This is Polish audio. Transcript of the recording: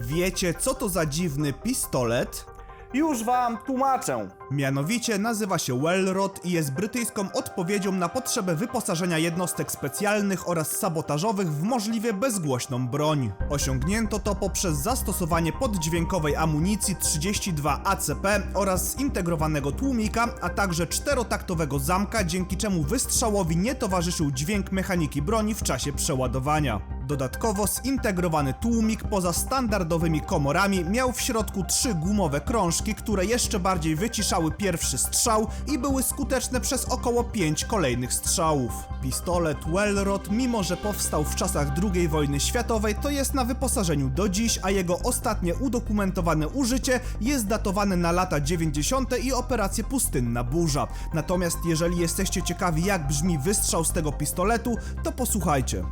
Wiecie, co to za dziwny pistolet? Już wam tłumaczę. Mianowicie nazywa się Wellrod i jest brytyjską odpowiedzią na potrzebę wyposażenia jednostek specjalnych oraz sabotażowych w możliwie bezgłośną broń. Osiągnięto to poprzez zastosowanie poddźwiękowej amunicji 32 ACP oraz zintegrowanego tłumika, a także czterotaktowego zamka, dzięki czemu wystrzałowi nie towarzyszył dźwięk mechaniki broni w czasie przeładowania. Dodatkowo zintegrowany tłumik poza standardowymi komorami miał w środku trzy gumowe krążki, które jeszcze bardziej wyciszały pierwszy strzał i były skuteczne przez około pięć kolejnych strzałów. Pistolet Wellrod, mimo że powstał w czasach II wojny światowej, to jest na wyposażeniu do dziś, a jego ostatnie udokumentowane użycie jest datowane na lata 90. i operację Pustynna Burza. Natomiast jeżeli jesteście ciekawi jak brzmi wystrzał z tego pistoletu, to posłuchajcie.